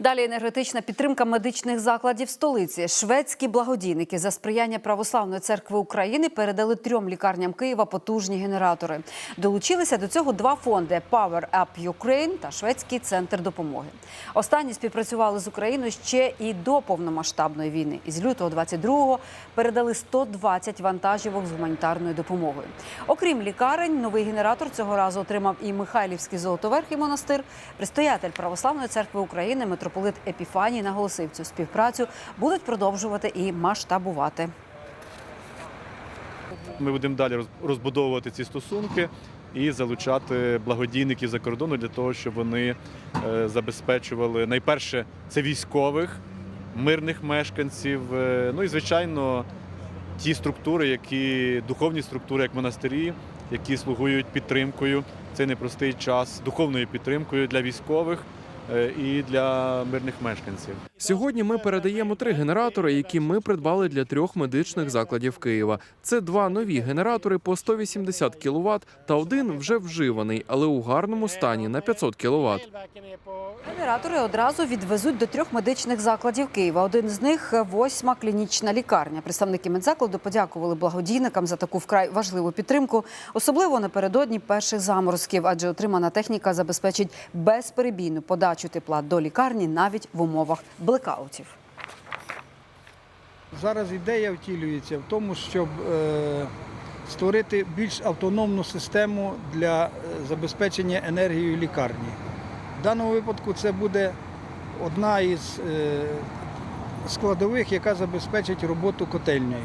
Далі енергетична підтримка медичних закладів столиці. Шведські благодійники за сприяння Православної церкви України передали трьом лікарням Києва потужні генератори. Долучилися до цього два фонди Power Up Ukraine та Шведський центр допомоги. Останні співпрацювали з Україною ще і до повномасштабної війни. Із лютого 22-го передали 120 вантажівок з гуманітарною допомогою. Окрім лікарень, новий генератор цього разу отримав і Михайлівський золотоверхий монастир. Предстоятель Православної церкви України митрополит Епіфаній наголосив, цю співпрацю будуть продовжувати і масштабувати. Ми будемо далі розбудовувати ці стосунки і залучати благодійників за кордону для того, щоб вони е, забезпечували найперше це військових, мирних мешканців. е, Ну і звичайно, ті структури, які духовні структури, як монастирі, які слугують підтримкою. Цей непростий час духовною підтримкою для військових і для мирних мешканців. Сьогодні ми передаємо три генератори, які ми придбали для трьох медичних закладів Києва. Це два нові генератори по 180 кВт та один вже вживаний, але у гарному стані на 500 кВт. Генератори одразу відвезуть до трьох медичних закладів Києва. Один з них восьма клінічна лікарня. Представники медзакладу подякували благодійникам за таку вкрай важливу підтримку, особливо напередодні перших заморозків, адже отримана техніка забезпечить безперебійну подачу тепла до лікарні навіть в умовах блекаутів. Зараз ідея втілюється в тому, щоб е, створити більш автономну систему для е, забезпечення енергією лікарні. В даному випадку це буде одна із е, складових, яка забезпечить роботу котельної.